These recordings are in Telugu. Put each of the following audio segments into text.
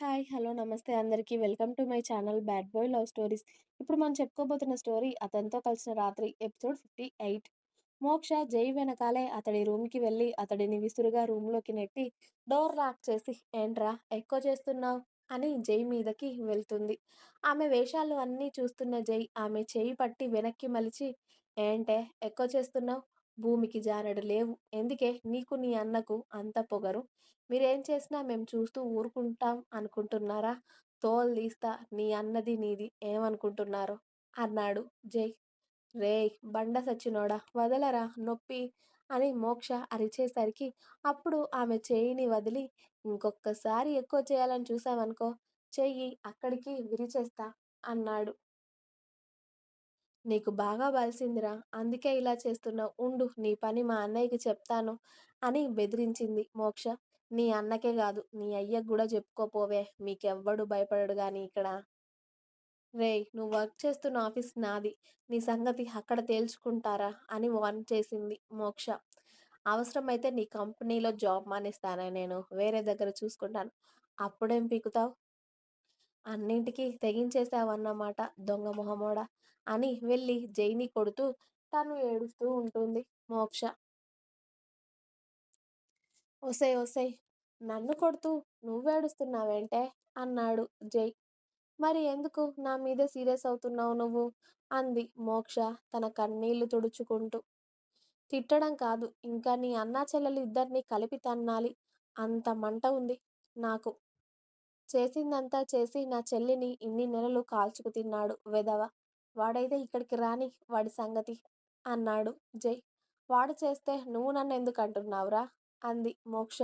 హాయ్! హలో! నమస్తే అందరికీ. Welcome to my channel 'bad boy love stories'. ఇప్పుడు మనం చెప్పుకోబోతున్న స్టోరీ 'అతనితో కలిసిన రాత్రి' ఎపిసోడ్ 58. మోక్ష జై వెనకాలే అతడి రూమ్‌కి వెళ్ళి అతడిని విసురుగా రూమ్‌లోకి నెట్టి డోర్ లాక్ చేసి ఏంట్రా ఎక్కువ చేస్తున్నావ్? అని జై మీదకి వెళ్తుంది. ఆమె వేషాలు అన్నీ చూస్తున్న జై ఆమె చేయి పట్టి వెనక్కి మలిచి ఏంటే ఎక్కువ చేస్తున్నావు భూమికి జానడు లేవు. ఎందుకే నీకు నీ అన్నకు అంత పొగరు? మీరేం చేసినా మేము చూస్తూ ఊరుకుంటాం అనుకుంటున్నారా? తోలు తీస్తా నీ అన్నది నీది ఏమనుకుంటున్నారో? అన్నాడు జై. రేయ్ బండ సచ్చినోడా వదలరా నొప్పి అని మోక్ష అరిచేసరికి అప్పుడు ఆమె చెయ్యిని వదిలి ఇంకొకసారి ఎక్కువ చేయాలని చూసామనుకో చెయ్యి అక్కడికి విరిచేస్తా అన్నాడు. నీకు బాగా బలిసిందిరా అందుకే ఇలా చేస్తున్నావు ఉండు నీ పని మా అన్నయ్యకి చెప్తాను అని బెదిరించింది మోక్ష. నీ అన్నకే కాదు నీ అయ్యకు కూడా చెప్పుకోపోవే మీకెవ్వడు భయపడడు కానీ ఇక్కడ. రే నువ్వు వర్క్ చేస్తున్న ఆఫీస్ నాది. నీ సంగతి అక్కడ తేల్చుకుంటారా అని వార్న్ చేసింది మోక్ష. అవసరమైతే నీ కంపెనీలో జాబ్ మానేస్తానే నేను వేరే దగ్గర చూసుకుంటాను. అప్పుడేం పీకుతావ్? అన్నింటికీ తెగించేశావన్నమాట దొంగ మొహమోడా అని వెళ్ళి జైని కొడుతూ తను ఏడుస్తూ ఉంటుంది మోక్ష. ఒసేయ్ ఒసేయ్ నన్ను కొడుతూ నువ్వేడుస్తున్నావేంటే అన్నాడు జై. మరి ఎందుకు నా మీదే సీరియస్ అవుతున్నావు నువ్వు? అంది మోక్ష తన కన్నీళ్ళు తుడుచుకుంటూ. తిట్టడం కాదు ఇంకా నీ అన్నా చెల్లెలు ఇద్దర్నీ కలిపి తన్నాలి అంత మంట ఉంది నాకు. చేసిందంతా చేసి నా చెల్లిని ఇన్ని నెలలు కాల్చుకు తిన్నాడు వెధవ. వాడైతే ఇక్కడికి రాని వాడి సంగతి అన్నాడు జై. వాడు చేస్తే నువ్వు నన్ను ఎందుకు అంటున్నావురా అంది మోక్ష.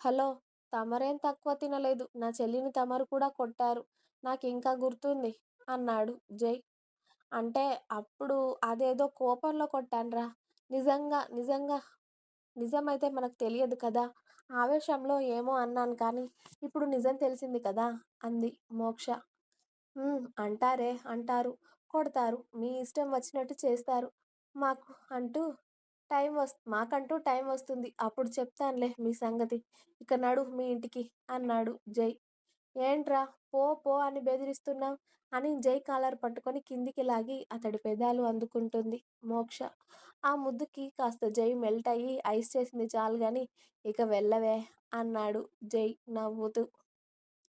హలో తమరేం తక్కువ తినలేదు నా చెల్లిని తమరు కూడా కొట్టారు నాకు ఇంకా గుర్తుంది అన్నాడు జై. అంటే అప్పుడు అదేదో కోపంలో కొట్టాన్రా నిజంగా నిజంగా నిజమైతే మనకు తెలియదు కదా ఆవేశంలో ఏమో అన్నాను కానీ ఇప్పుడు నిజం తెలిసింది కదా అంది మోక్ష. అంటారే అంటారు కొడతారు మీ ఇష్టం వచ్చినట్టు చేస్తారు మాకు అంటూ టైం వస్ మాకంటూ టైం వస్తుంది అప్పుడు చెప్తానులే మీ సంగతి. ఇక నడు మీ ఇంటికి అన్నాడు జై. ఏంట్రా పో పో అని బెదిరిస్తున్నావు అని జై కాలర్ పట్టుకొని కిందికి లాగి అతడి పెదాలు అందుకుంటుంది మోక్ష. ఆ ముద్దుకి కాస్త జై మెల్ట్ అయ్యి ఐస్ చేసింది చాలు గాని ఇక వెళ్ళవే అన్నాడు జై నవ్వుతూ.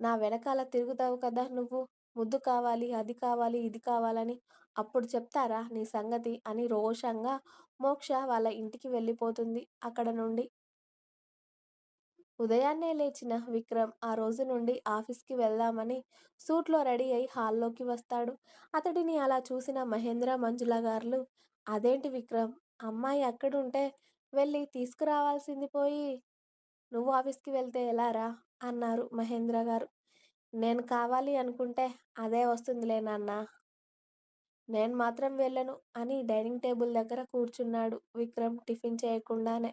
నా వెనకాల తిరుగుతావు కదా నువ్వు ముద్దు కావాలి అది కావాలి ఇది కావాలని అప్పుడు చెప్తారా నీ సంగతి అని రోషంగా మోక్ష వాళ్ళ ఇంటికి వెళ్ళిపోతుంది అక్కడ నుండి. ఉదయాన్నే లేచిన విక్రమ్ ఆ రోజు నుండి ఆఫీస్కి వెళ్దామని సూట్లో రెడీ అయి హాల్లోకి వస్తాడు. అతడిని అలా చూసిన మహేంద్ర మంజుల గారులు అదేంటి విక్రమ్! అమ్మాయి అక్కడుంటే వెళ్ళి తీసుకురావాల్సింది పోయి నువ్వు ఆఫీస్కి వెళ్తే ఎలారా? అన్నారు మహేంద్ర గారు నేను కావాలి అనుకుంటే అదే వస్తుందిలే నాన్న నేను మాత్రం వెళ్ళను అని డైనింగ్ టేబుల్ దగ్గర కూర్చున్నాడు విక్రమ్ టిఫిన్ చేయకుండానే.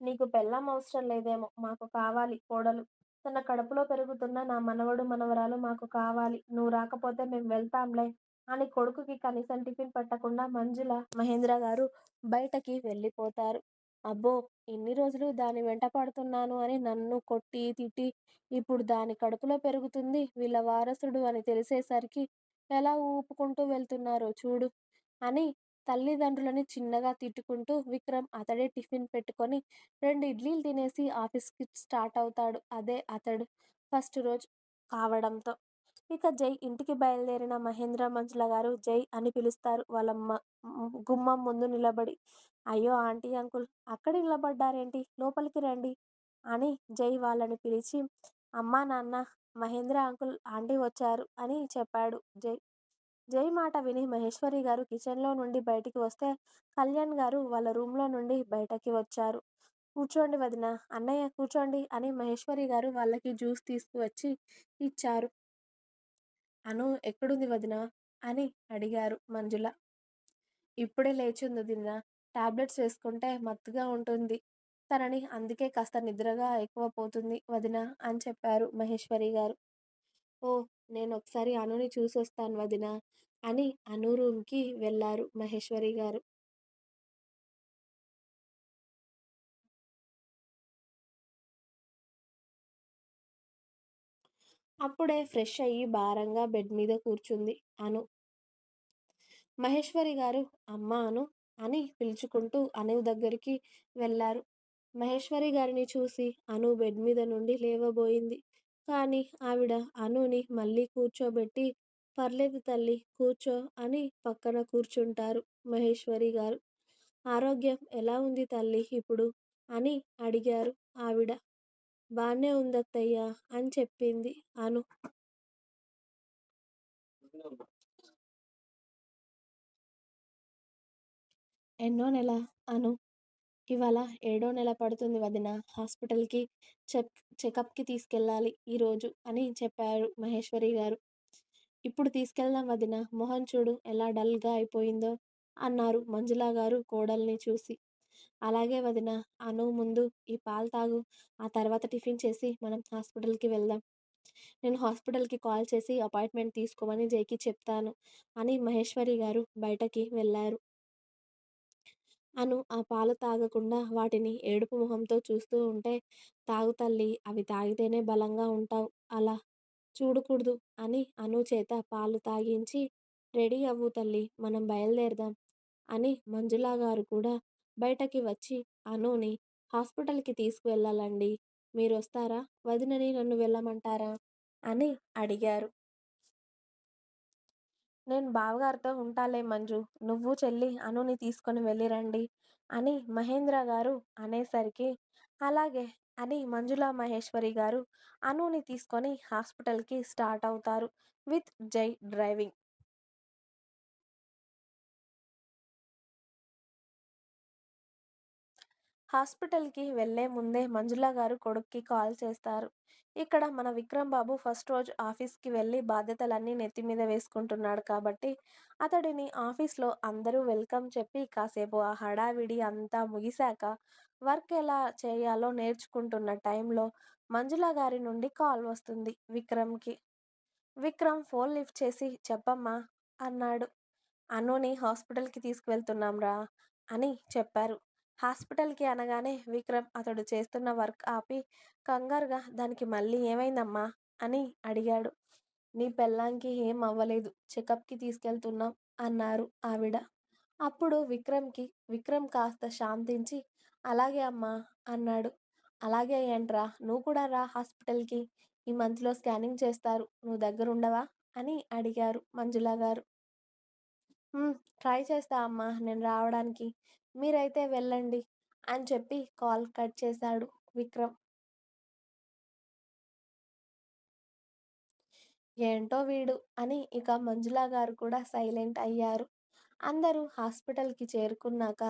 నీకు పెళ్ళాం అవసరం లేదేమో మాకు కావాలి కోడలు. తన కడుపులో పెరుగుతున్న నా మనవడు మనవరాలు మాకు కావాలి నువ్వు రాకపోతే మేము వెళ్తాంలే అని కొడుకుకి కనీసం టిఫిన్ పెట్టకుండా మంజుల, మహేంద్ర గారు బయటకి వెళ్ళిపోతారు. అబ్బో ఇన్ని రోజులు దాని వెంట పడుతున్నాను అని నన్ను కొట్టి తిట్టి ఇప్పుడు దాని కడుపులో పెరుగుతుంది వీళ్ళ వారసుడు అని తెలిసేసరికి ఎలా ఊపుకుంటూ వెళ్తున్నారో చూడు అని తల్లిదండ్రులని చిన్నగా తిట్టుకుంటూ విక్రమ్ అతడే టిఫిన్ పెట్టుకొని రెండు ఇడ్లీలు తినేసి ఆఫీస్కి స్టార్ట్ అవుతాడు అదే అతడు ఫస్ట్ రోజు కావడంతో. ఇక జై ఇంటికి బయలుదేరిన మహేంద్ర మంజులగారు జై అని పిలుస్తారు వాళ్ళ గుమ్మం ముందు నిలబడి. అయ్యో ఆంటీ అంకుల్ అక్కడ నిలబడ్డారేంటి లోపలికి రండి అని జై వాళ్ళని పిలిచి అమ్మా నాన్న మహేంద్ర అంకుల్ ఆంటీ వచ్చారు అని చెప్పాడు జై. జై మాట విని మహేశ్వరి గారు కిచెన్లో నుండి బయటికి వస్తే కళ్యాణ్ గారు వాళ్ళ రూమ్లో నుండి బయటకి వచ్చారు. కూర్చోండి వదినా అన్నయ్య కూర్చోండి అని మహేశ్వరి గారు వాళ్ళకి జ్యూస్ తీసుకువచ్చి ఇచ్చారు. అను ఎక్కడుంది వదినా అని అడిగారు మంజుల. ఇప్పుడే లేచింది వదిన టాబ్లెట్స్ వేసుకుంటే మత్తుగా ఉంటుంది తనని అందుకే కాస్త నిద్రగా ఎక్కువ పోతుంది వదినా అని చెప్పారు మహేశ్వరి గారు ఓ నేను ఒకసారి అనుని చూసొస్తాను వదిన అని అను రూమ్కి వెళ్ళారు మహేశ్వరి గారు. అప్పుడే ఫ్రెష్ అయ్యి భారంగా బెడ్ మీద కూర్చుంది అను. మహేశ్వరి గారు అమ్మ అను అని పిలుచుకుంటూ అను దగ్గరికి వెళ్ళారు. మహేశ్వరి గారిని చూసి అను బెడ్ మీద నుండి లేవబోయింది. కానీ ఆవిడ అనుని మళ్ళీ కూర్చోబెట్టి పర్లేదు తల్లి కూర్చో అని పక్కన కూర్చుంటారు మహేశ్వరి గారు. ఆరోగ్యం ఎలా ఉంది తల్లి ఇప్పుడు? అని అడిగారు ఆవిడ. బానే ఉందత్తయ్యా అని చెప్పింది అను. ఎన్నో నెల అను? ఇవాళ ఏడో నెల పడుతుంది వదిన హాస్పిటల్కి చెక్ చెకప్కి తీసుకెళ్ళాలి ఈరోజు అని చెప్పారు మహేశ్వరి గారు. ఇప్పుడు తీసుకెళ్దాం వదిన మొహం చూడు ఎలా డల్గా అయిపోయిందో అన్నారు మంజులా గారు కోడల్ని చూసి. అలాగే వదిన అను ముందు ఈ పాలు తాగు ఆ తర్వాత టిఫిన్ చేసి మనం హాస్పిటల్కి వెళ్దాం. నేను హాస్పిటల్కి కాల్ చేసి అపాయింట్మెంట్ తీసుకోమని జైకి చెప్తాను అని మహేశ్వరి గారు బయటకి వెళ్ళారు. అను ఆ పాలు తాగకుండా వాటిని ఏడుపు మొహంతో చూస్తూ ఉంటే తాగు తల్లి అవి తాగితేనే బలంగా ఉంటావు అలా చూడకూడదు అని అను చేత పాలు తాగించి రెడీ అవ్వు తల్లి మనం బయలుదేరదాం అని మంజులా గారు కూడా బయటకి వచ్చి అనుని హాస్పిటల్కి తీసుకువెళ్ళాలండి మీరు వస్తారా వదినని నన్ను వెళ్ళమంటారా? అని అడిగారు. నేను బావగారితో ఉంటాలే మంజు నువ్వు చెల్లి అనుని తీసుకొని వెళ్ళిరండి అని మహేంద్ర గారు అనేసరికి అలాగే అని మంజుల మహేశ్వరి గారు అనుని తీసుకొని హాస్పిటల్కి స్టార్ట్ అవుతారు విత్ జై డ్రైవింగ్. హాస్పిటల్కి వెళ్ళే ముందే మంజుల గారు కొడుక్కి కాల్ చేస్తారు. ఇక్కడ మన విక్రమ్ బాబు ఫస్ట్ రోజు ఆఫీస్కి వెళ్ళి బాధ్యతలన్నీ నెత్తి మీద వేసుకుంటున్నాడు కాబట్టి అతడిని ఆఫీస్లో అందరూ వెల్కమ్ చెప్పి కాసేపు ఆ హడావిడి అంతా ముగిశాక వర్క్ ఎలా చేయాలో నేర్చుకుంటున్న టైంలో మంజుల గారి నుండి కాల్ వస్తుంది విక్రమ్కి విక్రమ్ ఫోన్ లిఫ్ట్ చేసి చెప్పమ్మా అన్నాడు. అనుని హాస్పిటల్కి తీసుకువెళ్తున్నాంరా అని చెప్పారు. హాస్పిటల్కి అనగానే విక్రమ్ అతడు చేస్తున్న వర్క్ ఆపి కంగారుగా దానికి మళ్ళీ ఏమైందమ్మా? అని అడిగాడు. నీ పెళ్ళాంకి ఏం అవ్వలేదు చెకప్కి తీసుకెళ్తున్నాం అన్నారు ఆవిడ. అప్పుడు విక్రమ్కి విక్రమ్ కాస్త శాంతించి అలాగే అమ్మా అన్నాడు. అలాగే ఏంట్రా నువ్వు కూడా రా హాస్పిటల్కి ఈ మంత్లో స్కానింగ్ చేస్తారు నువ్వు దగ్గరుండవా? అని అడిగారు మంజుల గారు. ట్రై చేస్తా అమ్మా నేను రావడానికి మీరైతే వెళ్ళండి అని చెప్పి కాల్ కట్ చేశాడు విక్రమ్. ఏంటో వీడు అని ఇక మంజులా గారు కూడా సైలెంట్ అయ్యారు. అందరూ హాస్పిటల్కి చేరుకున్నాక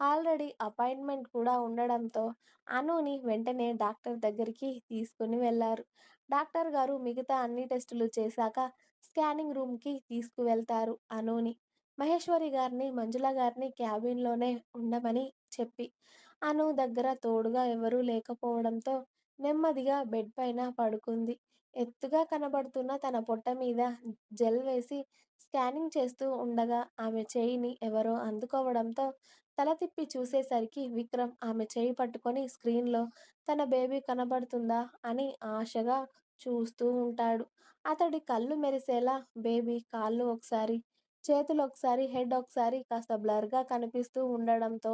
ఆల్రెడీ అపాయింట్మెంట్ కూడా ఉండడంతో అనుని వెంటనే డాక్టర్ దగ్గరికి తీసుకుని వెళ్ళారు. డాక్టర్ గారు మిగతా అన్ని టెస్టులు చేశాక స్కానింగ్ రూమ్కి తీసుకువెళ్తారు అనుని. మహేశ్వరి గారిని మంజుల గారిని క్యాబిన్లోనే ఉండమని చెప్పి. అను దగ్గర తోడుగా ఎవరూ లేకపోవడంతో నెమ్మదిగా బెడ్ పైన పడుకుంది. ఎత్తుగా కనబడుతున్న తన పొట్ట మీద జెల్ వేసి స్కానింగ్ చేస్తూ ఉండగా ఆమె చెయ్యిని ఎవరో అందుకోవడంతో తల తిప్పి చూసేసరికి విక్రమ్ ఆమె చేయి పట్టుకొని స్క్రీన్లో తన బేబీ కనబడుతుందా అని ఆశగా చూస్తూ ఉంటాడు. అతడి కళ్ళు మెరిసేలా బేబీ కాళ్ళు ఒకసారి, చేతులు ఒకసారి హెడ్ ఒకసారి కాస్త బ్లర్గా కనిపిస్తూ ఉండడంతో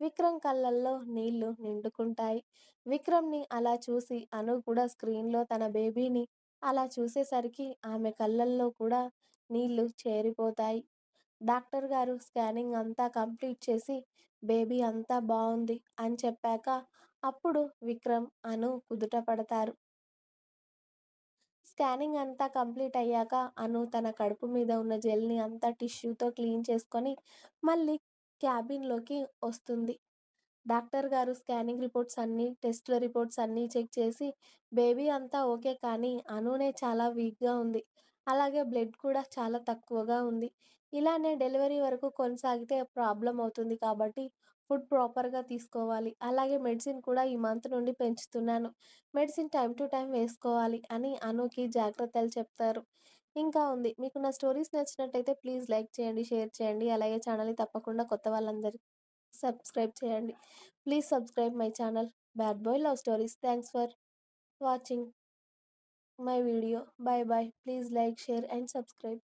విక్రమ్ కళ్ళల్లో నీళ్ళు నిండుకుంటాయి. విక్రమ్ని అలా చూసి అను కూడా స్క్రీన్లో తన బేబీని అలా చూసేసరికి ఆమె కళ్ళల్లో కూడా నీళ్ళు చేరిపోతాయి. డాక్టర్ గారు స్కానింగ్ అంతా కంప్లీట్ చేసి బేబీ అంతా బాగుంది అని చెప్పాక అప్పుడు విక్రమ్, అను కుదుట పడతారు. స్కానింగ్ అంతా కంప్లీట్ అయ్యాక అను తన కడుపు మీద ఉన్న జెల్ని అంతా టిష్యూతో క్లీన్ చేసుకొని మళ్ళీ క్యాబిన్లోకి వస్తుంది. డాక్టర్ గారు స్కానింగ్ రిపోర్ట్స్ అన్నీ, టెస్ట్ల రిపోర్ట్స్ అన్నీ చెక్ చేసి బేబీ అంతా ఓకే కానీ అనునే చాలా వీక్గా ఉంది. అలాగే బ్లడ్ కూడా చాలా తక్కువగా ఉంది. ఇలానే డెలివరీ వరకు కొనసాగితే ప్రాబ్లం అవుతుంది కాబట్టి ఫుడ్ ప్రాపర్గా తీసుకోవాలి. అలాగే మెడిసిన్ కూడా ఈ మంత్ నుండి పెంచుతున్నాను. మెడిసిన్ టైం టు టైం వేసుకోవాలి అని అనుకి జాగ్రత్తలు చెప్తారు. ఇంకా ఉంది. మీకు నా స్టోరీస్ నచ్చినట్టయితే ప్లీజ్ లైక్ చేయండి, షేర్ చేయండి. అలాగే ఛానల్ని తప్పకుండా కొత్త వాళ్ళందరికీ సబ్స్క్రైబ్ చేయండి. Please subscribe my channel bad boy love stories thanks for watching. My video. Bye bye please like, share and subscribe.